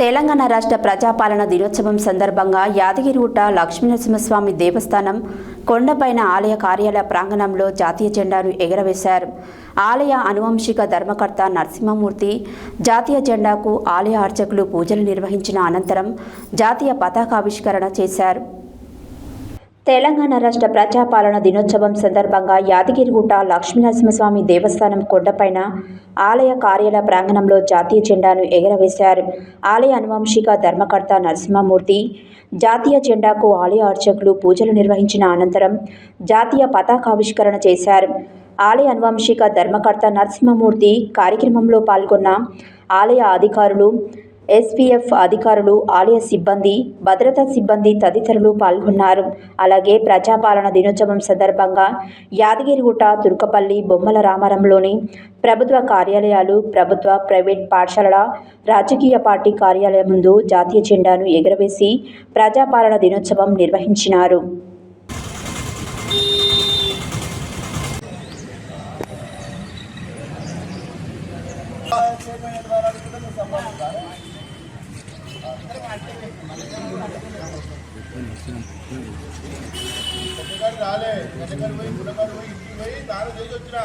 తెలంగాణ రాష్ట్ర ప్రజాపాలన దినోత్సవం సందర్భంగా యాదగిరిగుట్ట లక్ష్మీనరసింహస్వామి దేవస్థానం కొండపైన ఆలయ కార్యాలయ ప్రాంగణంలో జాతీయ జెండాను ఎగరవేశారు. ఆలయ అనువంశిక ధర్మకర్త నరసింహమూర్తి జాతీయ జెండాకు ఆలయ అర్చకులు పూజలు నిర్వహించిన అనంతరం జాతీయ పతాకావిష్కరణ చేశారు. తెలంగాణ రాష్ట్ర ప్రజాపాలన దినోత్సవం సందర్భంగా యాదగిరిగుట్ట లక్ష్మీనరసింహస్వామి దేవస్థానం కొండపైన ఆలయ కార్యాలయ ప్రాంగణంలో జాతీయ జెండాను ఎగరవేశారు. ఆలయ అనువంశిక ధర్మకర్త నరసింహమూర్తి జాతీయ జెండాకు ఆలయ అర్చకులు పూజలు నిర్వహించిన అనంతరం జాతీయ పతాకావిష్కరణ చేశారు. ఆలయ అనువంశిక ధర్మకర్త నరసింహమూర్తి కార్యక్రమంలో పాల్గొన్న ఆలయ అధికారులు ఎస్పీఎఫ్ అధికారులు ఆలయ సిబ్బంది భద్రతా సిబ్బంది తదితరులు పాల్గొన్నారు. అలాగే ప్రజాపాలన దినోత్సవం సందర్భంగా యాదగిరిగుట్ట తుర్కపల్లి బొమ్మల రామారంలోని ప్రభుత్వ కార్యాలయాలు ప్రభుత్వ ప్రైవేట్ పాఠశాలల రాజకీయ పార్టీ కార్యాలయం ముందు జాతీయ జెండాను ఎగురవేసి ప్రజాపాలన దినోత్సవం నిర్వహించినారు. రాలే వెనకాల పోయి గుణగారు పోయి ఇంటికి పోయి దాని చేసి వచ్చినా.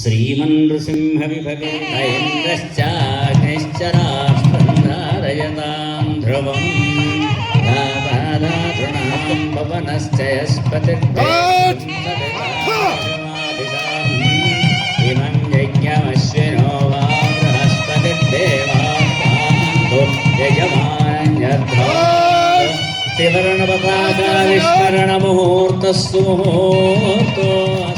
శ్రీమన్నృసింహవిభగైశ్చాగ్నిశ్చరాష్ట్రంధారయతాం ధ్రువం దాపాదాతృణాం పవనశ్చ ఇమం యజ్ఞమశ్వినో వా బృహస్పతిర్దేవాస్తాంతో యజమాన్యధ్వా త్రివర్ణపతాకావిష్కరణముహూర్తస్సు ముహూర్తో అస్తు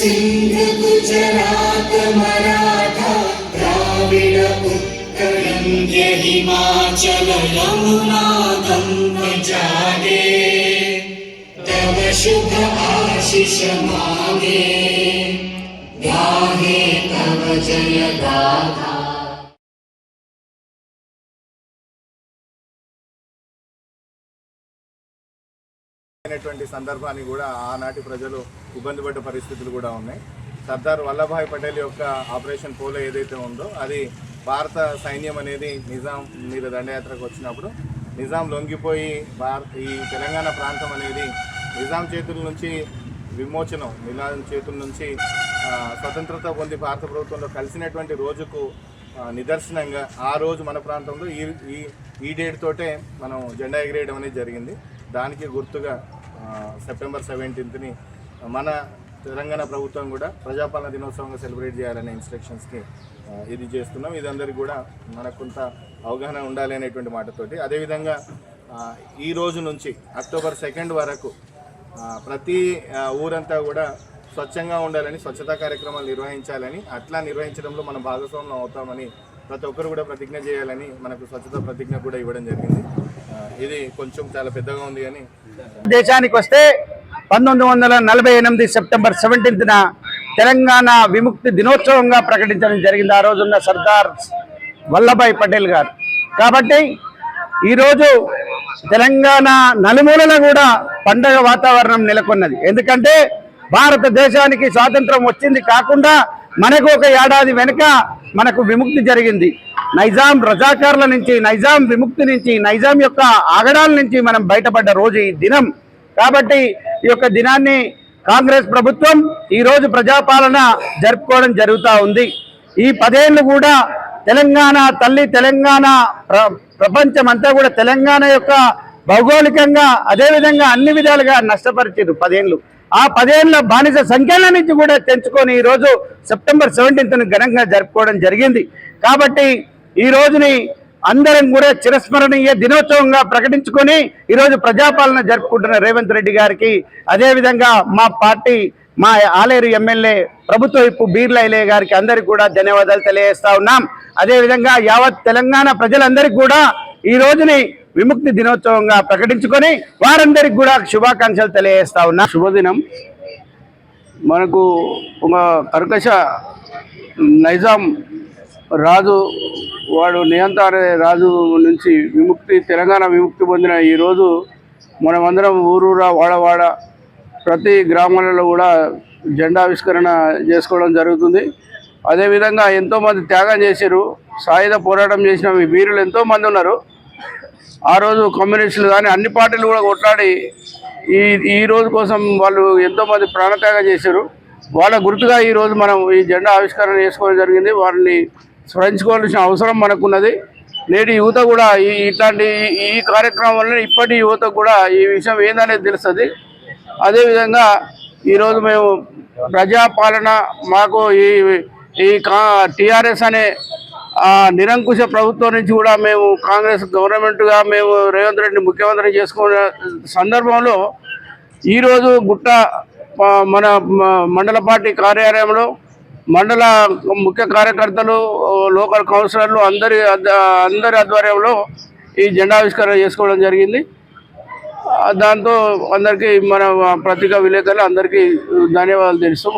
सिंह गुजरात मराठा द्राविड उत्कलङ्ग्य हिमाचल गङ्ग जागे तव शुभ आशिष मागे गाहे तव जय गाथा అయినటువంటి సందర్భాన్ని కూడా ఆనాటి ప్రజలు ఇబ్బంది పడ్డ పరిస్థితులు కూడా ఉన్నాయి. సర్దార్ వల్లభాయ్ పటేల్ యొక్క ఆపరేషన్ పోలో ఏదైతే ఉందో అది భారత సైన్యం అనేది నిజాం మీద దండయాత్రకు వచ్చినప్పుడు నిజాం లొంగిపోయి భారత్ ఈ తెలంగాణ ప్రాంతం అనేది నిజాం చేతుల నుంచి విమోచనం నిజాం చేతుల నుంచి స్వతంత్రత పొంది భారత ప్రభుత్వంలో కలిసినటువంటి రోజుకు నిదర్శనంగా ఆ రోజు మన ప్రాంతంలో ఈ ఈ ఈ డేట్ తోటే మనం జెండా ఎగిరేయడం అనేది జరిగింది. దానికి గుర్తుగా సెప్టెంబర్ సెవెంటీన్త్ని మన తెలంగాణ ప్రభుత్వం కూడా ప్రజాపాలన దినోత్సవంగా సెలబ్రేట్ చేయాలనే ఇన్స్ట్రక్షన్స్కి ఇది చేస్తున్నాం. ఇది కూడా మనకు కొంత అవగాహన ఉండాలి అనేటువంటి మాటతోటి. అదేవిధంగా ఈ రోజు నుంచి అక్టోబర్ సెకండ్ వరకు ప్రతి ఊరంతా కూడా స్వచ్ఛంగా ఉండాలని స్వచ్ఛతా కార్యక్రమాలు నిర్వహించాలని అట్లా నిర్వహించడంలో మనం భాగస్వామ్యం అవుతామని ప్రతి ఒక్కరు కూడా ప్రతిజ్ఞ చేయాలని మనకు స్వచ్ఛత ప్రతిజ్ఞ కూడా ఇవ్వడం జరిగింది. ఇది కొంచెం చాలా పెద్దగా ఉంది కానీ దేశానికి వస్తే పంతొమ్మిది వందల నలభై ఎనిమిది సెప్టెంబర్ సెవెంటీన్త్న తెలంగాణ విముక్తి దినోత్సవంగా ప్రకటించడం జరిగింది. ఆ రోజున్న సర్దార్ వల్లభాయ్ పటేల్ గారు. కాబట్టి ఈరోజు తెలంగాణ నలుమూలన కూడా పండగ వాతావరణం నెలకొన్నది. ఎందుకంటే భారతదేశానికి స్వాతంత్రం వచ్చింది కాకుండా మనకు ఒక ఏడాది వెనుక మనకు విముక్తి జరిగింది. నైజాం రజాకారుల నుంచి నైజాం విముక్తి నుంచి నైజాం యొక్క ఆగడాల నుంచి మనం బయటపడ్డ రోజు ఈ దినం. కాబట్టి ఈ యొక్క దినాన్ని కాంగ్రెస్ ప్రభుత్వం ఈరోజు ప్రజాపాలన జరుపుకోవడం జరుగుతూ ఉంది. ఈ పదేళ్ళు కూడా తెలంగాణ తల్లి తెలంగాణ ప్ర- ప్రపంచం అంతా కూడా తెలంగాణ యొక్క భౌగోళికంగా అదేవిధంగా అన్ని విధాలుగా నష్టపరిచారు పదేళ్ళు. ఆ పదేళ్ళ బానిస సంఖ్యల నుంచి కూడా తెంచుకొని ఈరోజు సెప్టెంబర్ సెవెంటీన్త్ను ఘనంగా జరుపుకోవడం జరిగింది. కాబట్టి ఈ రోజుని అందరం కూడా చిరస్మరణీయ దినోత్సవంగా ప్రకటించుకొని ఈరోజు ప్రజాపాలన జరుపుకుంటున్న రేవంత్ రెడ్డి గారికి అదేవిధంగా మా పార్టీ మా ఆలేరు ఎమ్మెల్యే ప్రభుత్వ ఇప్పు బీర్లైలే గారికి అందరికి కూడా ధన్యవాదాలు తెలియజేస్తా ఉన్నాం. అదేవిధంగా యావత్ తెలంగాణ ప్రజలందరికీ కూడా ఈ రోజుని విముక్తి దినోత్సవంగా ప్రకటించుకొని వారందరికి కూడా శుభాకాంక్షలు తెలియజేస్తా ఉన్నా. శుభదినం. మనకు ఒక కర్కశ నైజాం రాజు వాడు నియంతారే రాజు నుంచి విముక్తి తెలంగాణ విముక్తి పొందిన ఈరోజు మనమందరం ఊరూరా వాడవాడ ప్రతి గ్రామాలలో కూడా జెండావిష్కరణ చేసుకోవడం జరుగుతుంది. అదేవిధంగా ఎంతోమంది త్యాగం చేశారు సాయుధ పోరాటం చేసిన వీరులు ఎంతోమంది ఉన్నారు. ఆ రోజు కమ్యూనిస్టులు కానీ అన్ని పార్టీలు కూడా కొట్లాడి ఈ ఈ రోజు కోసం వాళ్ళు ఎంతోమంది ప్రాణత్యాగం చేశారు వాళ్ళ గుర్తుగా ఈ రోజు మనం ఈ జెండా ఆవిష్కరణ చేసుకోవడం జరిగింది. వారిని స్మరించుకోవాల్సిన అవసరం మనకున్నది. నేటి యువత కూడా ఈ ఇట్లాంటి ఈ- ఈ కార్యక్రమం వల్ల ఇప్పటి యువత కూడా ఈ విషయం ఏందనేది తెలుస్తుంది. అదేవిధంగా ఈరోజు మేము ప్రజాపాలన మాకు ఈ ఈ కా టీఆర్ఎస్ అనే నిరంకుశ ప్రభుత్వం నుంచి కూడా మేము కాంగ్రెస్ గవర్నమెంట్గా మేము రేవంత్ రెడ్డి ముఖ్యమంత్రి చేసుకున్న సందర్భంలో ఈరోజు గుట్ట మన మండల పార్టీ కార్యాలయంలో మండల ముఖ్య కార్యకర్తలు లోకల్ కౌన్సిలర్లు అందరి అందరి ఆధ్వర్యంలో ఈ జెండావిష్కరణ చేసుకోవడం జరిగింది. దాంతో అందరికీ మన పత్రికా విలేకరులు అందరికీ ధన్యవాదాలు తెలుస్తూ